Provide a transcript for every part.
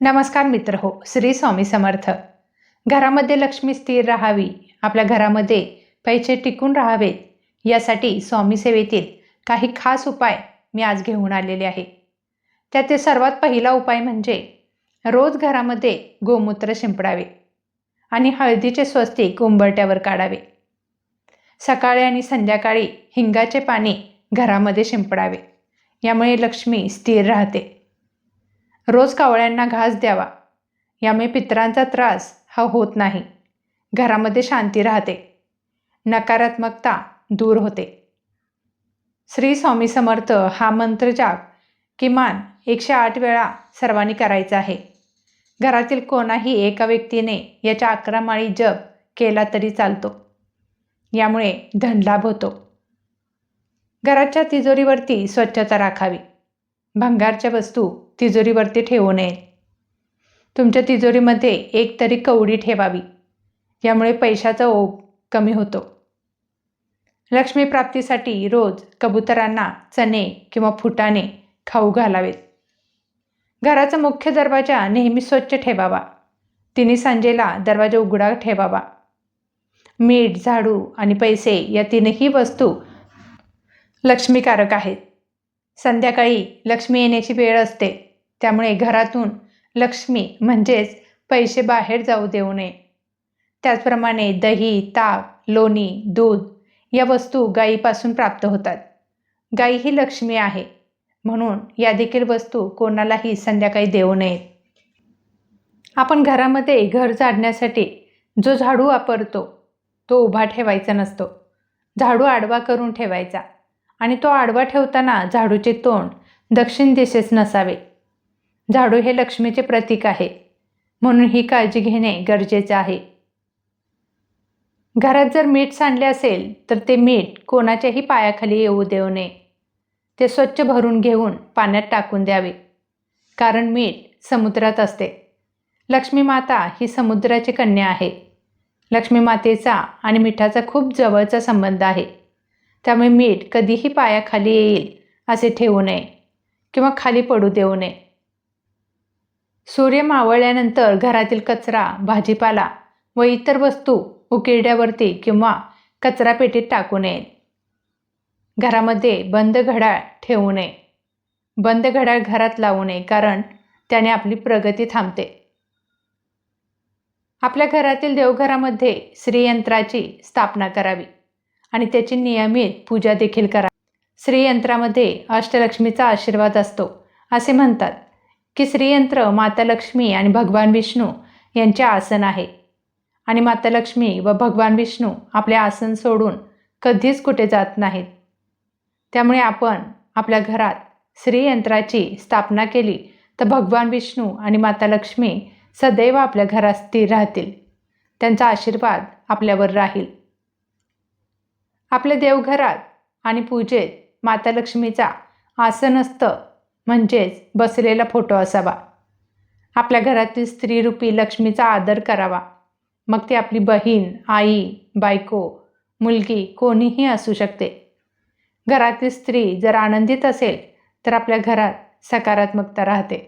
नमस्कार मित्र हो श्री स्वामी समर्थ. घरामध्ये लक्ष्मी स्थिर राहावी आपल्या घरामध्ये पैसे टिकून राहावेत यासाठी स्वामी सेवेतील काही खास उपाय मी आज घेऊन आलेले आहे. त्यातील सर्वात पहिला उपाय म्हणजे रोज घरामध्ये गोमूत्र शिंपडावे आणि हळदीचे स्वस्तिक उंबरट्यावर काढावे. सकाळी आणि संध्याकाळी हिंगाचे पाणी घरामध्ये शिंपडावे यामुळे लक्ष्मी स्थिर राहते. रोज कावळ्यांना घास द्यावा. यामुळे पितरांचा त्रास हा होत नाही. घरामध्ये शांती राहते. नकारात्मकता दूर होते. श्री स्वामी समर्थ हा मंत्रजाप किमान एकशे आठ वेळा सर्वांनी करायचा आहे. घरातील कोणाही एका व्यक्तीने याच्या अकरा माळी जप केला तरी चालतो. यामुळे धनलाभ होतो. घराच्या तिजोरीवरती स्वच्छता राखावी. भंगारच्या वस्तू तिजोरीवरती ठेवू नये. तुमच्या तिजोरीमध्ये एक तरी कवडी ठेवावी. यामुळे पैशाचा ओघ कमी होतो. लक्ष्मी प्राप्तीसाठी रोज कबुतरांना चणे किंवा फुटाणे खाऊ घालावेत. घराचा मुख्य दरवाजा नेहमी स्वच्छ ठेवावा. तिन्ही सांजेला दरवाजा उघडा ठेवावा. मीठ झाडू आणि पैसे या तीनही वस्तू लक्ष्मीकारक आहेत. संध्याकाळी लक्ष्मी येण्याची वेळ असते. त्यामुळे घरातून लक्ष्मी म्हणजेच पैसे बाहेर जाऊ देऊ नये. त्याचप्रमाणे दही ताक लोणी दूध या वस्तू गायीपासून प्राप्त होतात. गाई ही लक्ष्मी आहे. म्हणून या देखील वस्तू कोणालाही संध्याकाळी देऊ नयेत. आपण घरामध्ये घर झाडण्यासाठी जो झाडू वापरतो तो उभा ठेवायचा नसतो. झाडू आडवा करून ठेवायचा आणि तो आडवा ठेवताना झाडूचे तोंड दक्षिण दिशेस नसावे. झाडू हे लक्ष्मीचे प्रतीक आहे. म्हणून ही काळजी घेणे गरजेचे आहे. घरात जर मीठ सांडले असेल तर ते मीठ कोणाच्याही पायाखाली येऊ देऊ नये. ते स्वच्छ भरून घेऊन पाण्यात टाकून द्यावे. कारण मीठ समुद्रात असते. लक्ष्मी माता ही समुद्राची कन्या आहे. लक्ष्मी मातेचा आणि मिठाचा खूप जवळचा संबंध आहे. त्यामुळे मीठ कधीही पायाखाली येईल असे ठेवू नये किंवा खाली पडू देऊ नये. सूर्य मावळल्यानंतर घरातील कचरा भाजीपाला व इतर वस्तू उकिरड्यावरती किंवा कचरा पेटीत टाकू नये घरामध्ये बंद घड्याळ ठेवू नये. बंद घड्याळ घरात लावू नये कारण त्याने आपली प्रगती थांबते. आपल्या घरातील देवघरामध्ये श्रीयंत्राची स्थापना करावी आणि त्याची नियमित पूजा देखील करा. श्रीयंत्रामध्ये अष्टलक्ष्मीचा आशीर्वाद असतो असे म्हणतात. की श्रीयंत्र माता लक्ष्मी आणि भगवान विष्णू यांचे आसन आहे. आणि माता लक्ष्मी व भगवान विष्णू आपले आसन सोडून कधीच कुठे जात नाहीत. त्यामुळे आपण आपल्या घरात श्रीयंत्राची स्थापना केली तर भगवान विष्णू आणि माता लक्ष्मी सदैव आपल्या घरात स्थिर राहतील. त्यांचा आशीर्वाद आपल्यावर राहील. आपल्या देवघरात आणि पूजेत माता लक्ष्मीचा असतं म्हणजेच बसलेला फोटो असावा. आपल्या घरातील स्त्रीरूपी लक्ष्मीचा आदर करावा. मग ती आपली बहीण आई बायको मुलगी कोणीही असू शकते. घरातील स्त्री जर आनंदित असेल तर आपल्या घरात सकारात्मकता राहते.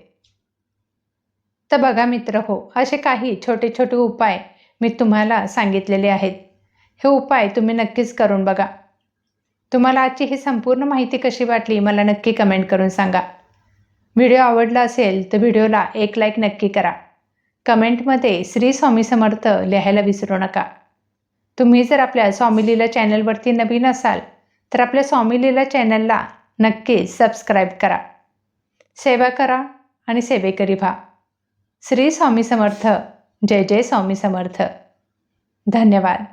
तर बघा मित्र हो असे काही छोटे छोटे उपाय मी तुम्हाला सांगितलेले आहेत. हे उपाय तुम्ही नक्कीच करून बघा. तुम्हाला आजची ही संपूर्ण माहिती कशी वाटली मला नक्की कमेंट करून सांगा. व्हिडिओ आवडला असेल तर व्हिडिओला एक लाईक नक्की करा. कमेंटमध्ये श्री स्वामी समर्थ लिहायला विसरू नका. तुम्ही जर आपल्या स्वामी लीला चॅनलवरती नवीन असाल तर आपल्या स्वामी लीला चॅनलला नक्की सबस्क्राईब करा. सेवा करा आणि सेवेकरी व्हा. श्री स्वामी समर्थ. जय जय स्वामी समर्थ. धन्यवाद.